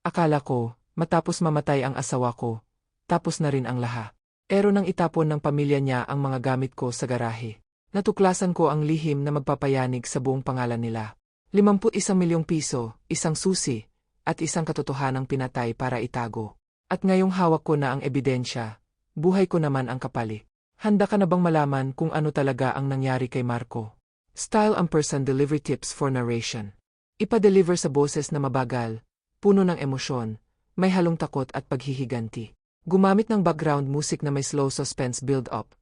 Akala ko, matapos mamatay ang asawa ko, tapos na rin ang laha. Pero nang itapon ng pamilya niya ang mga gamit ko sa garahe. Natuklasan ko ang lihim na magpapayanig sa buong pangalan nila. 51 milyong piso, isang susi, at isang katotohanang pinatay para itago. At ngayong hawak ko na ang ebidensya, buhay ko naman ang kapali. Handa ka na bang malaman kung ano talaga ang nangyari kay Marco? Style and person delivery tips for narration. Ipa-deliver sa boses na mabagal, puno ng emosyon, may halong takot at paghihiganti. Gumamit ng background music na may slow suspense build-up,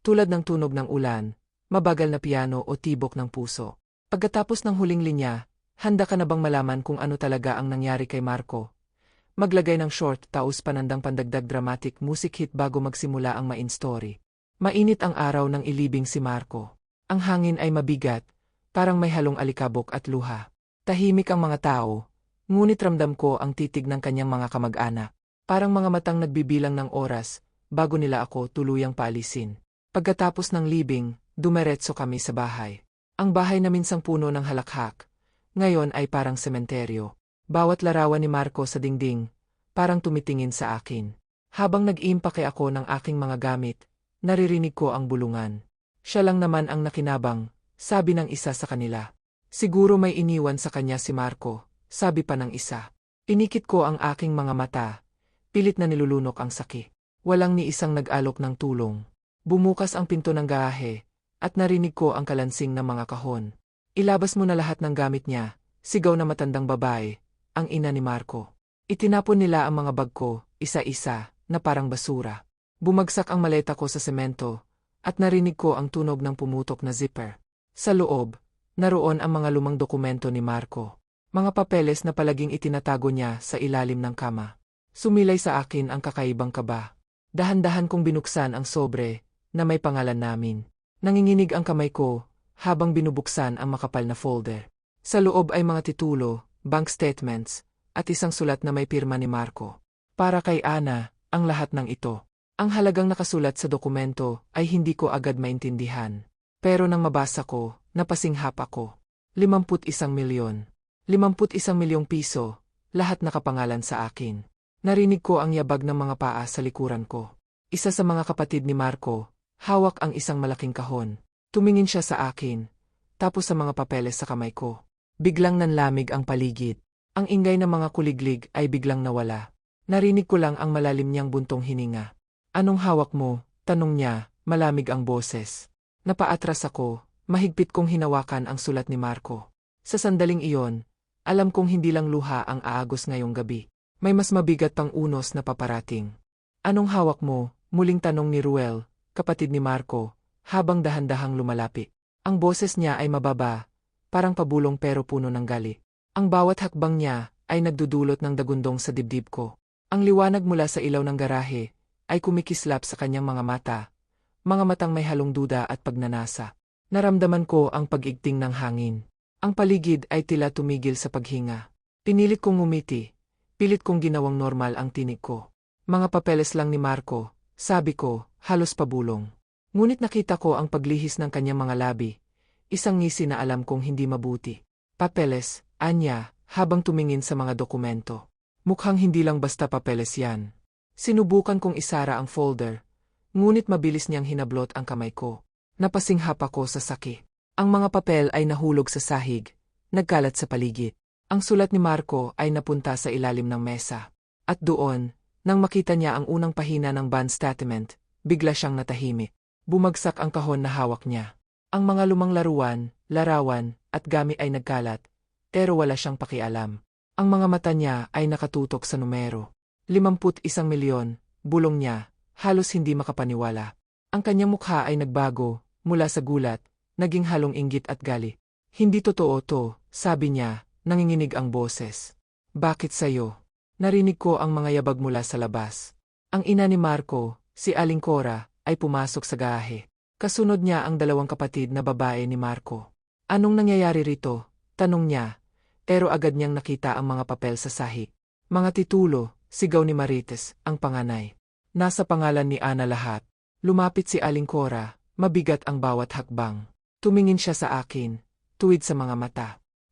tulad ng tunog ng ulan, mabagal na piano o tibok ng puso. Pagkatapos ng huling linya, handa ka na bang malaman kung ano talaga ang nangyari kay Marco? Maglagay ng short taus panandang pandagdag dramatic music hit bago magsimula ang main story. Mainit ang araw ng ilibing si Marco. Ang hangin ay mabigat, parang may halong alikabok at luha. Tahimik ang mga tao, ngunit ramdam ko ang titig ng kanyang mga kamag-anak. Parang mga matang nagbibilang ng oras, bago nila ako tuluyang paalisin. Pagkatapos ng libing, dumeretso kami sa bahay. Ang bahay na minsang puno ng halakhak, ngayon ay parang sementeryo. Bawat larawan ni Marco sa dingding, parang tumitingin sa akin. Habang nag-iimpake ako ng aking mga gamit, naririnig ko ang bulungan. Siya lang naman ang nakinabang, sabi ng isa sa kanila. Siguro may iniwan sa kanya si Marco, sabi pa ng isa. Inikit ko ang aking mga mata, pilit na nilulunok ang saki. Walang ni isang nag-alok ng tulong. Bumukas ang pinto ng gahe, at narinig ko ang kalansing ng mga kahon. Ilabas mo na lahat ng gamit niya, sigaw na matandang babae, ang ina ni Marco. Itinapon nila ang mga bag ko, isa-isa, na parang basura. Bumagsak ang maleta ko sa semento, at narinig ko ang tunog ng pumutok na zipper. Sa loob, naroon ang mga lumang dokumento ni Marco. Mga papeles na palaging itinatago niya sa ilalim ng kama. Sumilay sa akin ang kakaibang kaba. Dahan-dahan kong binuksan ang sobre, na may pangalan namin. Nanginginig ang kamay ko, habang binubuksan ang makapal na folder. Sa loob ay mga titulo, bank statements, at isang sulat na may pirma ni Marco. Para kay Ana, ang lahat ng ito. Ang halagang nakasulat sa dokumento ay hindi ko agad maintindihan. Pero nang mabasa ko, napasinghap ako. 51 milyon. 51 milyong piso, lahat nakapangalan sa akin. Narinig ko ang yabag ng mga paa sa likuran ko. Isa sa mga kapatid ni Marco, hawak ang isang malaking kahon. Tumingin siya sa akin, tapos sa mga papeles sa kamay ko. Biglang nanlamig ang paligid. Ang ingay ng mga kuliglig ay biglang nawala. Narinig ko lang ang malalim niyang buntong hininga. Anong hawak mo? Tanong niya, malamig ang boses. Napaatras ako, mahigpit kong hinawakan ang sulat ni Marco. Sa sandaling iyon, alam kong hindi lang luha ang aagos ngayong gabi. May mas mabigat pang unos na paparating. Anong hawak mo? Muling tanong ni Ruel, kapatid ni Marco, habang dahan-dahang lumalapit. Ang boses niya ay mababa, parang pabulong pero puno ng gali. Ang bawat hakbang niya ay nagdudulot ng dagundong sa dibdib ko. Ang liwanag mula sa ilaw ng garahe ay kumikislap sa kanyang mga mata, mga matang may halong duda at pagnanasa. Naramdaman ko ang pag-igting ng hangin. Ang paligid ay tila tumigil sa paghinga. Pinilit kong umiti, pilit kong ginawang normal ang tinig ko. Mga papeles lang ni Marco, sabi ko, halos pabulong. Ngunit nakita ko ang paglihis ng kanyang mga labi, isang ngisi na alam kong hindi mabuti. Papeles, anya, habang tumingin sa mga dokumento. Mukhang hindi lang basta papeles yan. Sinubukan kong isara ang folder, ngunit mabilis niyang hinablot ang kamay ko. Napasinghap ako sa saki. Ang mga papel ay nahulog sa sahig, nagkalat sa paligid. Ang sulat ni Marco ay napunta sa ilalim ng mesa. At doon, nang makita niya ang unang pahina ng bond statement, bigla siyang natahimik. Bumagsak ang kahon na hawak niya. Ang mga lumang laruan, larawan, at gamit ay nagkalat, pero wala siyang pakialam. Ang mga mata niya ay nakatutok sa numero. 51 milyon, bulong niya, halos hindi makapaniwala. Ang kanyang mukha ay nagbago, mula sa gulat, naging halong inggit at gali. Hindi totoo to, sabi niya, nanginginig ang boses. Bakit sayo? Narinig ko ang mga yabag mula sa labas. Ang ina ni Marco, si Aling Cora, ay pumasok sa gahe. Kasunod niya ang dalawang kapatid na babae ni Marco. Anong nangyayari rito? Tanong niya. Pero agad niyang nakita ang mga papel sa sahig. Mga titulo, sigaw ni Marites, ang panganay. Nasa pangalan ni Ana lahat. Lumapit si Aling Cora, mabigat ang bawat hakbang. Tumingin siya sa akin, tuwid sa mga mata.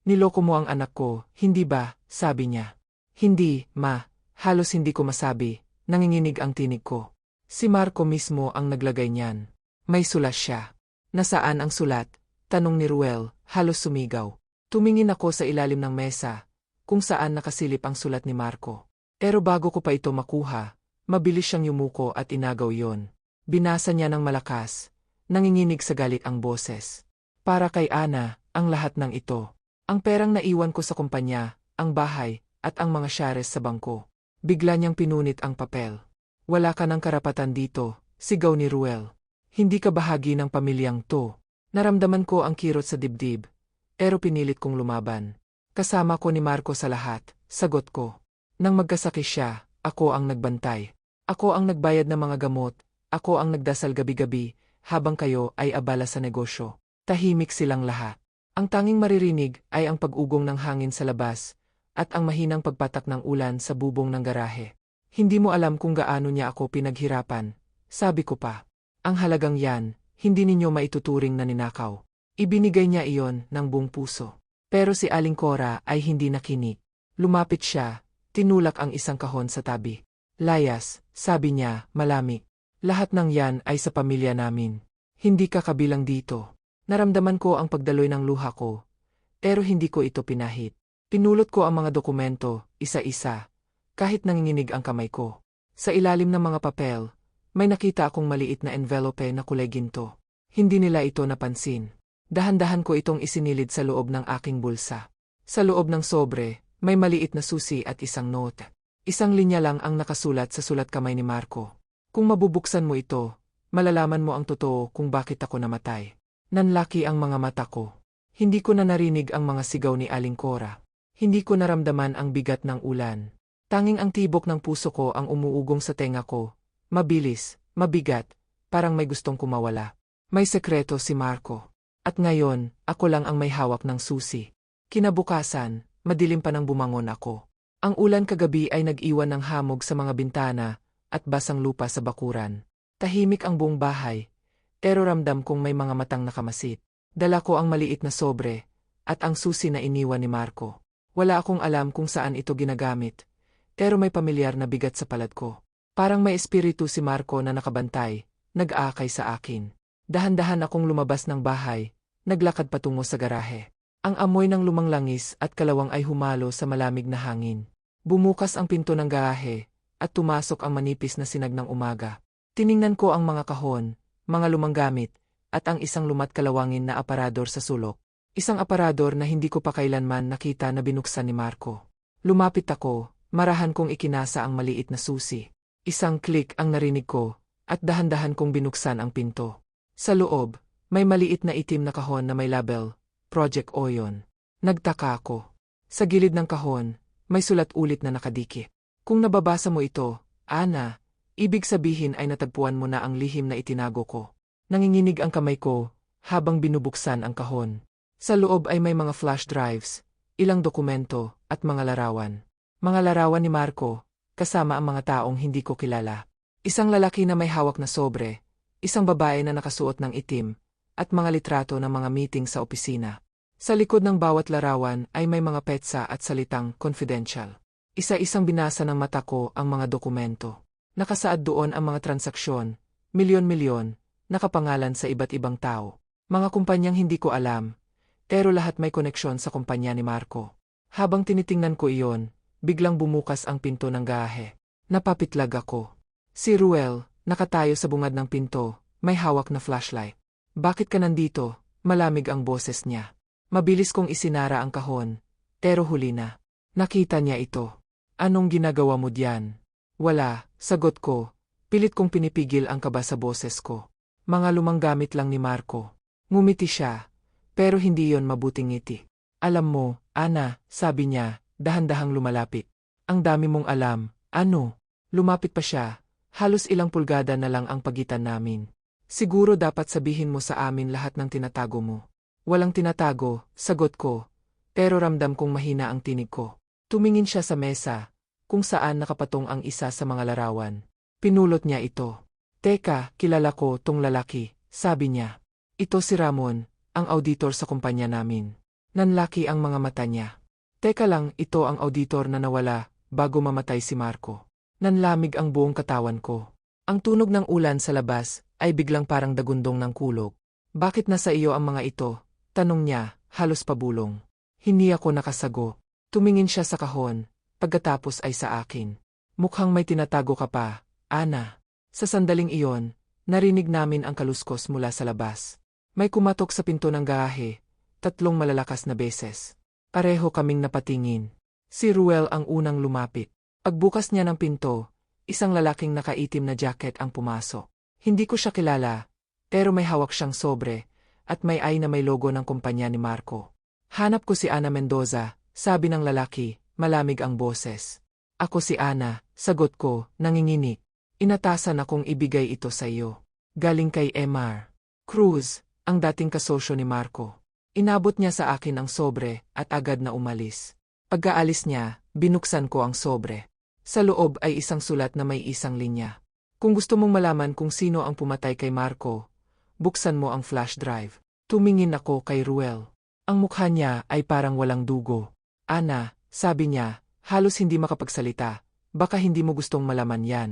Niloko mo ang anak ko, hindi ba, sabi niya. Hindi, ma. Halos hindi ko masabi. Nanginginig ang tinig ko. Si Marco mismo ang naglagay niyan. May sulat siya. Nasaan ang sulat? Tanong ni Ruel, halos sumigaw. Tumingin ako sa ilalim ng mesa, kung saan nakasilip ang sulat ni Marco. Pero bago ko pa ito makuha, mabilis siyang yumuko at inagaw yon. Binasa niya ng malakas, nanginginig sa galit ang boses. Para kay Ana, ang lahat ng ito. Ang perang naiwan ko sa kumpanya, ang bahay, at ang mga shares sa bangko. Bigla niyang pinunit ang papel. Wala ka ng karapatan dito, sigaw ni Ruel. Hindi ka bahagi ng pamilyang to. Naramdaman ko ang kirot sa dibdib, pero pinilit kong lumaban. Kasama ko ni Marco sa lahat, sagot ko. Nang magkasakit siya, ako ang nagbantay. Ako ang nagbayad ng mga gamot, ako ang nagdasal gabi-gabi, habang kayo ay abala sa negosyo. Tahimik silang lahat. Ang tanging maririnig ay ang pag-ugong ng hangin sa labas, at ang mahinang pagpatak ng ulan sa bubong ng garahe. Hindi mo alam kung gaano niya ako pinaghirapan, sabi ko pa. Ang halagang yan, hindi ninyo maituturing na ninakaw. Ibinigay niya iyon ng buong puso. Pero si Aling Cora ay hindi nakinig. Lumapit siya, tinulak ang isang kahon sa tabi. Layas, sabi niya, malamig. Lahat ng yan ay sa pamilya namin. Hindi ka kabilang dito. Naramdaman ko ang pagdaloy ng luha ko. Pero hindi ko ito pinahit. Pinulot ko ang mga dokumento, isa-isa, kahit nanginginig ang kamay ko. Sa ilalim ng mga papel, may nakita akong maliit na envelope na kulay ginto. Hindi nila ito napansin. Dahan-dahan ko itong isinilid sa loob ng aking bulsa. Sa loob ng sobre, may maliit na susi at isang note. Isang linya lang ang nakasulat sa sulat kamay ni Marco. Kung mabubuksan mo ito, malalaman mo ang totoo kung bakit ako namatay. Nanlaki ang mga mata ko. Hindi ko na narinig ang mga sigaw ni Aling Cora. Hindi ko naramdaman ang bigat ng ulan. Tanging ang tibok ng puso ko ang umuugong sa tenga ko. Mabilis, mabigat, parang may gustong kumawala. May sekreto si Marco. At ngayon, ako lang ang may hawak ng susi. Kinabukasan, madilim pa nang bumangon ako. Ang ulan kagabi ay nag-iwan ng hamog sa mga bintana at basang lupa sa bakuran. Tahimik ang buong bahay, pero ramdam kong may mga matang nakamasit. Dala ko ang maliit na sobre, at ang susi na iniwan ni Marco. Wala akong alam kung saan ito ginagamit, pero may pamilyar na bigat sa palad ko. Parang may espiritu si Marco na nakabantay, nag-aakay sa akin. Dahan-dahan akong lumabas ng bahay, naglakad patungo sa garahe. Ang amoy ng lumang langis at kalawang ay humalo sa malamig na hangin. Bumukas ang pinto ng garahe, at tumasok ang manipis na sinag ng umaga. Tiningnan ko ang mga kahon, mga lumang gamit, at ang isang lumat kalawangin na aparador sa sulok. Isang aparador na hindi ko pa kailanman nakita na binuksan ni Marco. Lumapit ako, marahan kong ikinasa ang maliit na susi. Isang click ang narinig ko, at dahan-dahan kong binuksan ang pinto. Sa loob, may maliit na itim na kahon na may label, Project Oyon. Nagtaka ako. Sa gilid ng kahon, may sulat ulit na nakadikit. Kung nababasa mo ito, Ana, ibig sabihin ay natagpuan mo na ang lihim na itinago ko. Nanginginig ang kamay ko, habang binubuksan ang kahon. Sa loob ay may mga flash drives, ilang dokumento, at mga larawan. Mga larawan ni Marco, kasama ang mga taong hindi ko kilala. Isang lalaki na may hawak na sobre, isang babae na nakasuot ng itim, at mga litrato ng mga meeting sa opisina. Sa likod ng bawat larawan ay may mga petsa at salitang confidential. Isa-isang binasa ng mata ko ang mga dokumento. Nakasaad doon ang mga transaksyon, milyon-milyon, nakapangalan sa iba't ibang tao. Mga kumpanyang hindi ko alam, pero lahat may koneksyon sa kumpanya ni Marco. Habang tinitingnan ko iyon, biglang bumukas ang pinto ng gahe. Napapitlag ako. Si Ruel, nakatayo sa bungad ng pinto, may hawak na flashlight. Bakit ka nandito? Malamig ang boses niya. Mabilis kong isinara ang kahon, pero huli na. Nakita niya ito. Anong ginagawa mo diyan? Wala, sagot ko. Pilit kong pinipigil ang kaba sa boses ko. Mga lumang gamit lang ni Marco. Ngumiti siya, pero hindi yon mabuting ngiti. Alam mo, Ana, sabi niya, dahan-dahang lumalapit. Ang dami mong alam, ano? Lumapit pa siya, halos ilang pulgada na lang ang pagitan namin. Siguro dapat sabihin mo sa amin lahat ng tinatago mo. Walang tinatago, sagot ko, pero ramdam kong mahina ang tinig ko. Tumingin siya sa mesa, kung saan nakapatong ang isa sa mga larawan. Pinulot niya ito. Teka, kilala ko tong lalaki, sabi niya. Ito si Ramon, ang auditor sa kumpanya namin. Nanlaki ang mga mata niya. Teka lang, ito ang auditor na nawala, bago mamatay si Marco. Nanlamig ang buong katawan ko. Ang tunog ng ulan sa labas ay biglang parang dagundong ng kulog. Bakit nasa iyo ang mga ito? Tanong niya, halos pabulong. Hindi ako nakasago. Tumingin siya sa kahon, pagkatapos ay sa akin. Mukhang may tinatago ka pa, Ana. Sa sandaling iyon, narinig namin ang kaluskos mula sa labas. May kumatok sa pinto ng garahe, tatlong malalakas na beses. Pareho kaming napatingin. Si Ruel ang unang lumapit. Pagbukas niya ng pinto, isang lalaking nakaitim na jacket ang pumasok. Hindi ko siya kilala, pero may hawak siyang sobre, at may ay na may logo ng kumpanya ni Marco. Hanap ko si Ana Mendoza, sabi ng lalaki, malamig ang boses. Ako si Ana, sagot ko, nanginginig. Inatasan akong ibigay ito sa iyo. Galing kay Emar. Cruz, ang dating kasosyo ni Marco. Inabot niya sa akin ang sobre at agad na umalis. Pagkaalis niya, binuksan ko ang sobre. Sa loob ay isang sulat na may isang linya. Kung gusto mong malaman kung sino ang pumatay kay Marco, buksan mo ang flash drive. Tumingin ako kay Ruel. Ang mukha niya ay parang walang dugo. Ana, sabi niya, halos hindi makapagsalita. Baka hindi mo gustong malaman yan.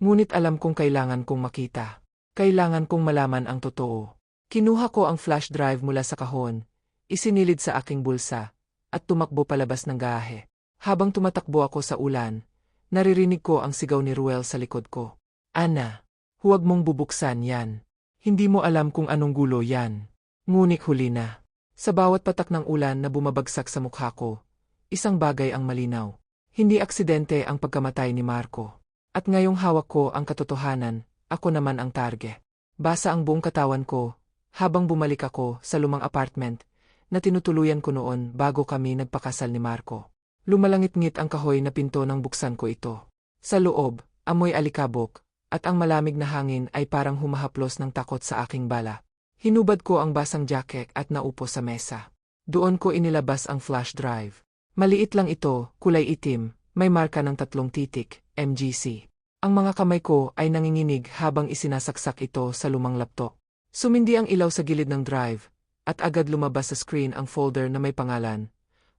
Ngunit alam kong kailangan kong makita. Kailangan kong malaman ang totoo. Kinuha ko ang flash drive mula sa kahon, isinilid sa aking bulsa, at tumakbo palabas ng gahe. Habang tumatakbo ako sa ulan, naririnig ko ang sigaw ni Ruel sa likod ko. Ana, huwag mong bubuksan yan. Hindi mo alam kung anong gulo yan. Ngunit huli na. Sa bawat patak ng ulan na bumabagsak sa mukha ko, isang bagay ang malinaw. Hindi aksidente ang pagkamatay ni Marco. At ngayong hawak ko ang katotohanan, ako naman ang target. Basa ang buong katawan ko, habang bumalik ako sa lumang apartment, na tinutuluyan ko noon bago kami nagpakasal ni Marco. Lumalangit-ngit ang kahoy na pinto ng buksan ko ito. Sa loob, amoy alikabok, at ang malamig na hangin ay parang humahaplos ng takot sa aking bala. Hinubad ko ang basang jacket at naupo sa mesa. Doon ko inilabas ang flash drive. Maliit lang ito, kulay itim, may marka ng tatlong titik, MGC. Ang mga kamay ko ay nanginginig habang isinasaksak ito sa lumang laptop. Sumindi ang ilaw sa gilid ng drive, at agad lumabas sa screen ang folder na may pangalan,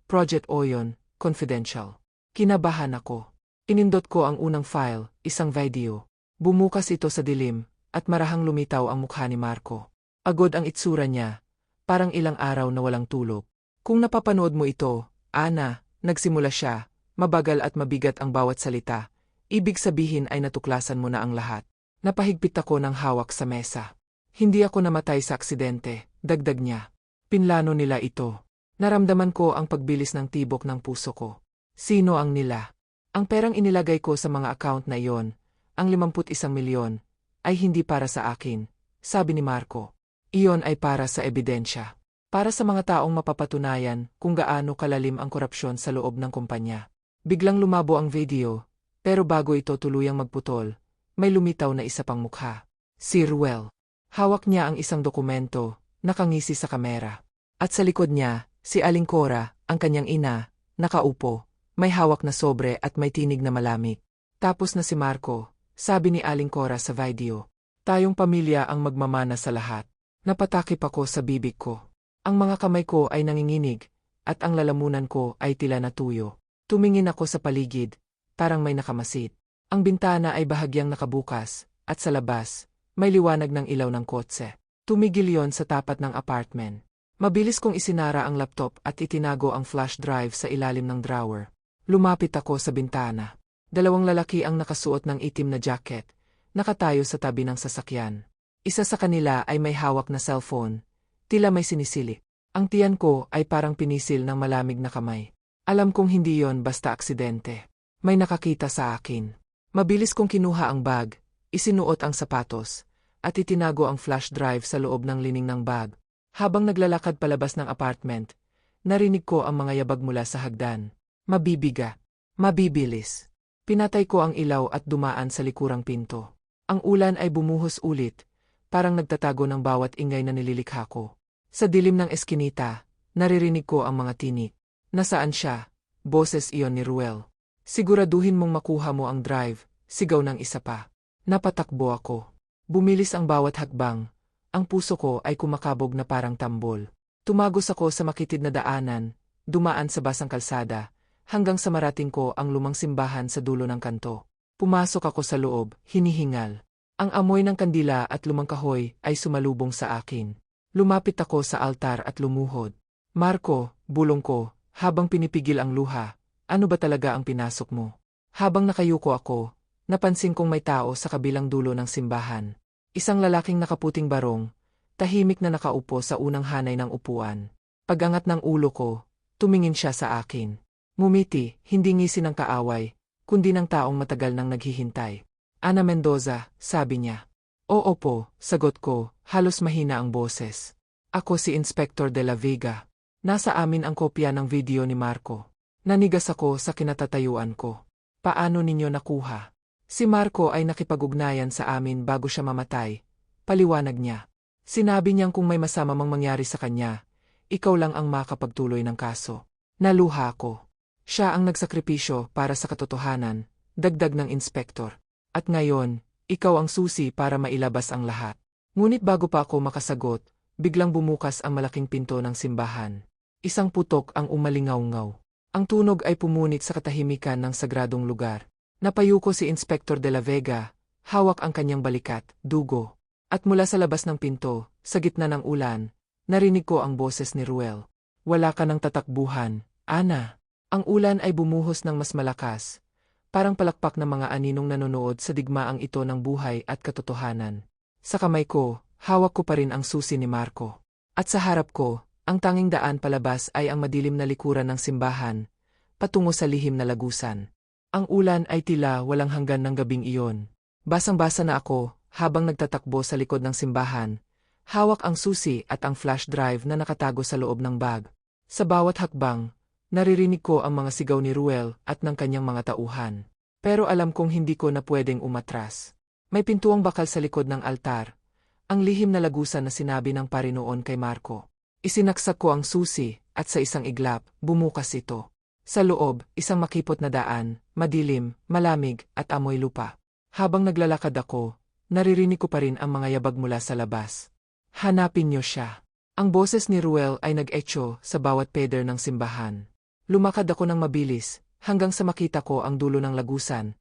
Project Oyon, Confidential. Kinabahan ako. Inindot ko ang unang file, isang video. Bumukas ito sa dilim, at marahang lumitaw ang mukha ni Marco. Agod ang itsura niya, parang ilang araw na walang tulog. Kung napapanood mo ito, Ana, nagsimula siya, mabagal at mabigat ang bawat salita. Ibig sabihin ay natuklasan mo na ang lahat. Napahigpit ako ng hawak sa mesa. Hindi ako namatay sa aksidente, dagdag niya. Pinlano nila ito. Naramdaman ko ang pagbilis ng tibok ng puso ko. Sino ang nila? Ang perang inilagay ko sa mga account na iyon, ang 51 milyon, ay hindi para sa akin, sabi ni Marco. Iyon ay para sa ebidensya. Para sa mga taong mapapatunayan kung gaano kalalim ang korupsyon sa loob ng kumpanya. Biglang lumabo ang video, pero bago ito tuluyang magputol, may lumitaw na isa pang mukha. Si Ruel. Hawak niya ang isang dokumento, nakangisi sa kamera. At sa likod niya, si Aling Cora, ang kanyang ina, nakaupo, may hawak na sobre at may tinig na malamig. Tapos na si Marco, sabi ni Aling Cora sa video. Tayong pamilya ang magmamana sa lahat. Napatakip ako sa bibig ko. Ang mga kamay ko ay nanginginig, at ang lalamunan ko ay tila natuyo. Tumingin ako sa paligid, parang may nakamasid. Ang bintana ay bahagyang nakabukas, at sa labas, may liwanag ng ilaw ng kotse. Tumigil yon sa tapat ng apartment. Mabilis kong isinara ang laptop at itinago ang flash drive sa ilalim ng drawer. Lumapit ako sa bintana. Dalawang lalaki ang nakasuot ng itim na jacket, nakatayo sa tabi ng sasakyan. Isa sa kanila ay may hawak na cellphone, tila may sinisili. Ang tiyan ko ay parang pinisil ng malamig na kamay. Alam kong hindi yon basta aksidente. May nakakita sa akin. Mabilis kong kinuha ang bag, isinuot ang sapatos, at itinago ang flash drive sa loob ng lining ng bag. Habang naglalakad palabas ng apartment, narinig ko ang mga yabag mula sa hagdan. Mabibiga. Mabibilis. Pinatay ko ang ilaw at dumaan sa likurang pinto. Ang ulan ay bumuhos ulit, parang nagtatago ng bawat ingay na nililikha ko. Sa dilim ng eskinita, naririnig ko ang mga tinik. Nasaan siya? Boses iyon ni Ruel. Siguraduhin mong makuha mo ang drive, sigaw ng isa pa. Napatakbo ako. Bumilis ang bawat hakbang. Ang puso ko ay kumakabog na parang tambol. Tumagos ako sa makitid na daanan, dumaan sa basang kalsada, hanggang sa marating ko ang lumang simbahan sa dulo ng kanto. Pumasok ako sa loob, hinihingal. Ang amoy ng kandila at lumang kahoy ay sumalubong sa akin. Lumapit ako sa altar at lumuhod. Marco, bulong ko, habang pinipigil ang luha, ano ba talaga ang pinasok mo? Habang nakayuko ako, napansin kong may tao sa kabilang dulo ng simbahan. Isang lalaking nakaputing barong, tahimik na nakaupo sa unang hanay ng upuan. Pagangat ng ulo ko, tumingin siya sa akin. Mumiti, hindi ngisi ng kaaway, kundi ng taong matagal nang naghihintay. Ana Mendoza, sabi niya. Oo po, sagot ko, halos mahina ang boses. Ako si Inspector de la Vega. Nasa amin ang kopya ng video ni Marco. Nanigas ako sa kinatatayuan ko. Paano ninyo nakuha? Si Marco ay nakipag-ugnayan sa amin bago siya mamatay. Paliwanag niya. Sinabi niyang kung may masama mang mangyari sa kanya, ikaw lang ang makapagtuloy ng kaso. Naluha ko. Siya ang nagsakripisyo para sa katotohanan, dagdag ng inspektor. At ngayon, ikaw ang susi para mailabas ang lahat. Ngunit bago pa ako makasagot, biglang bumukas ang malaking pinto ng simbahan. Isang putok ang umalingaw-ngaw. Ang tunog ay pumunit sa katahimikan ng sagradong lugar. Napayuko si Inspektor de la Vega, hawak ang kanyang balikat, dugo. At mula sa labas ng pinto, sa gitna ng ulan, narinig ko ang boses ni Ruel. Wala ka ng tatakbuhan, Ana. Ang ulan ay bumuhos ng mas malakas. Parang palakpak ng mga aninong nanonood sa digmaang ito ng buhay at katotohanan. Sa kamay ko, hawak ko pa rin ang susi ni Marco. At sa harap ko, ang tanging daan palabas ay ang madilim na likuran ng simbahan, patungo sa lihim na lagusan. Ang ulan ay tila walang hanggan ng gabing iyon. Basang-basa na ako, habang nagtatakbo sa likod ng simbahan, hawak ang susi at ang flash drive na nakatago sa loob ng bag. Sa bawat hakbang, naririnig ko ang mga sigaw ni Ruel at ng kanyang mga tauhan. Pero alam kong hindi ko na pwedeng umatras. May pintuang bakal sa likod ng altar, ang lihim na lagusan na sinabi ng parinoon kay Marco. Isinaksak ko ang susi, at sa isang iglap, bumukas ito. Sa loob, isang makipot na daan, madilim, malamig, at amoy lupa. Habang naglalakad ako, naririnig ko pa rin ang mga yabag mula sa labas. Hanapin niyo siya. Ang boses ni Ruel ay nag-echo sa bawat peder ng simbahan. Lumakad ako ng mabilis, hanggang sa makita ko ang dulo ng lagusan,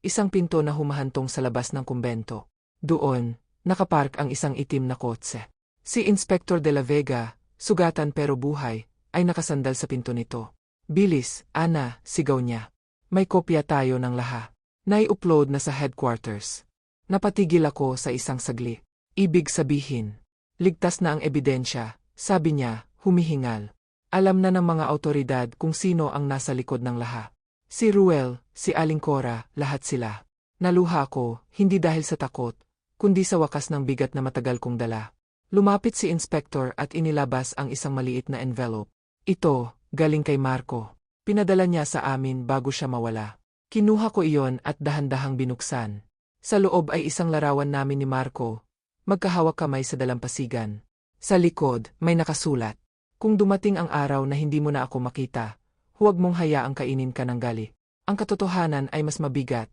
isang pinto na humahantong sa labas ng kumbento. Doon, nakapark ang isang itim na kotse. Si Inspector de la Vega, sugatan pero buhay, ay nakasandal sa pinto nito. Bilis, Ana, sigaw niya. May kopya tayo ng laha. Nai-upload na sa headquarters. Napatigil ako sa isang sagli. Ibig sabihin, ligtas na ang ebidensya, sabi niya, humihingal. Alam na ng mga autoridad kung sino ang nasa likod ng laha. Si Ruel, si Aling Cora, lahat sila. Naluha ko, hindi dahil sa takot, kundi sa wakas ng bigat na matagal kong dala. Lumapit si Inspector at inilabas ang isang maliit na envelope. Ito, galing kay Marco. Pinadala niya sa amin bago siya mawala. Kinuha ko iyon at dahan-dahang binuksan. Sa loob ay isang larawan namin ni Marco. Magkahawak kamay sa dalampasigan. Sa likod, may nakasulat. Kung dumating ang araw na hindi mo na ako makita, huwag mong hayaang kainin ka ng gali. Ang katotohanan ay mas mabigat,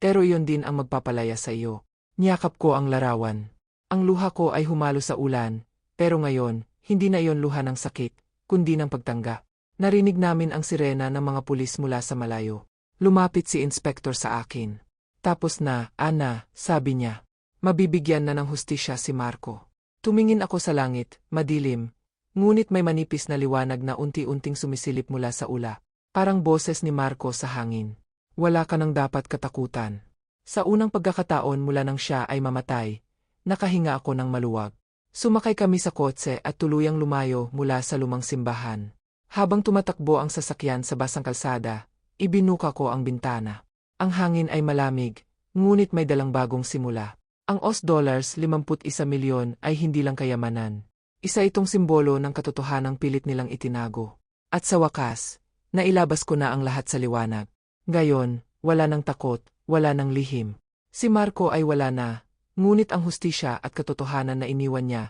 pero iyon din ang magpapalaya sa iyo. Niyakap ko ang larawan. Ang luha ko ay humalo sa ulan, pero ngayon, hindi na iyon luha ng sakit, kundi ng pagtangga. Narinig namin ang sirena ng mga pulis mula sa malayo. Lumapit si Inspektor sa akin. Tapos na, Ana, sabi niya. Mabibigyan na ng hustisya si Marco. Tumingin ako sa langit, madilim, ngunit may manipis na liwanag na unti-unting sumisilip mula sa ula. Parang boses ni Marco sa hangin. Wala ka nang dapat katakutan. Sa unang pagkakataon mula nang siya ay mamatay, nakahinga ako ng maluwag. Sumakay kami sa kotse at tuluyang lumayo mula sa lumang simbahan. Habang tumatakbo ang sasakyan sa basang kalsada, ibinuka ko ang bintana. Ang hangin ay malamig, ngunit may dalang bagong simula. Ang OS dollars 51 milyon ay hindi lang kayamanan. Isa itong simbolo ng katotohanang pilit nilang itinago. At sa wakas, nailabas ko na ang lahat sa liwanag. Ngayon, wala nang takot, wala nang lihim. Si Marco ay wala na, ngunit ang hustisya at katotohanan na iniwan niya,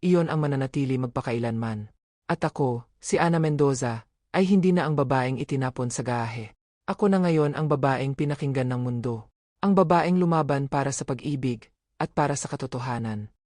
iyon ang mananatili magpakailanman. At ako, si Ana Mendoza, ay hindi na ang babaeng itinapon sa gahe. Ako na ngayon ang babaeng pinakinggan ng mundo. Ang babaeng lumaban para sa pag-ibig, at para sa katotohanan.